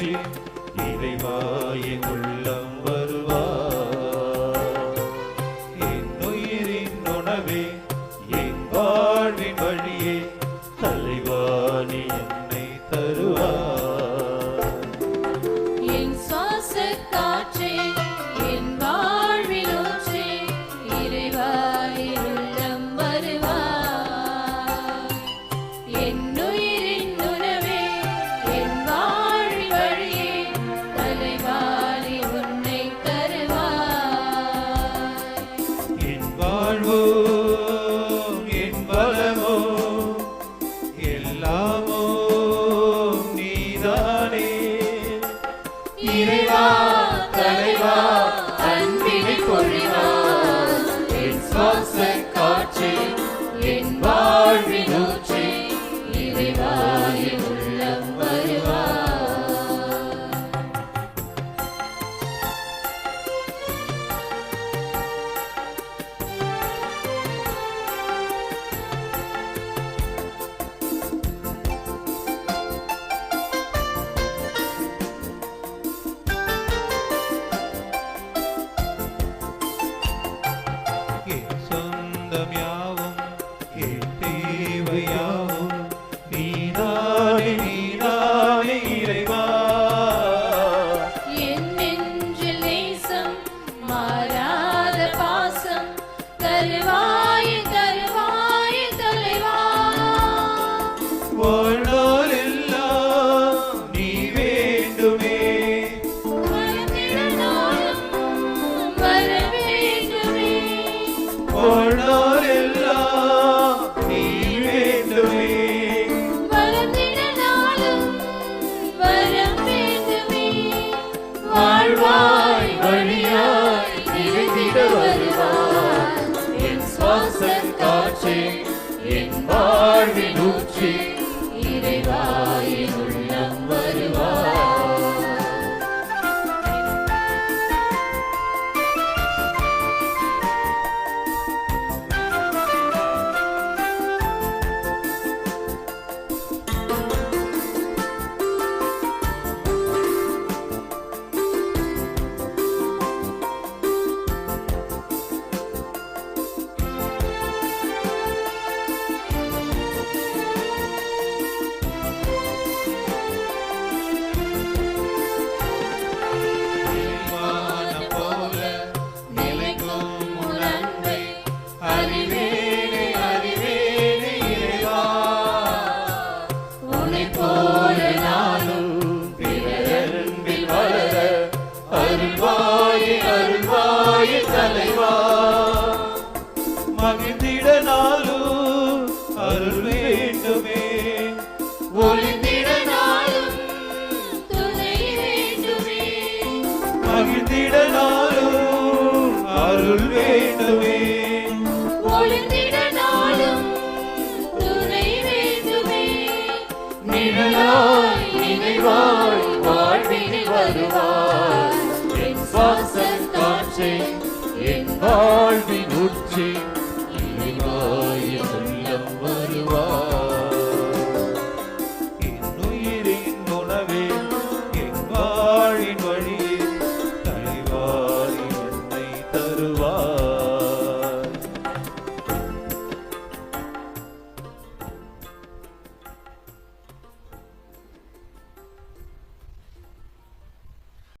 பேசி இறைவாய உள்ளம் வருவார். என்னுயிரின் உணவே இறைவா தலைவா அன்பினை பொழிவா. என் சுவாச காற்று என் வாழ்வினூற்று and touching in our minucci. மகிழ்ந்திட நாளும் அருள் வேண்டுமே. ஒளிந்திட நாளும் துணை வேண்டுமே. மகிழ்ந்திட நாளும் அருள் வேண்டுமே ஒளிந்திட நாளும் வாழ்வின் உச்சி.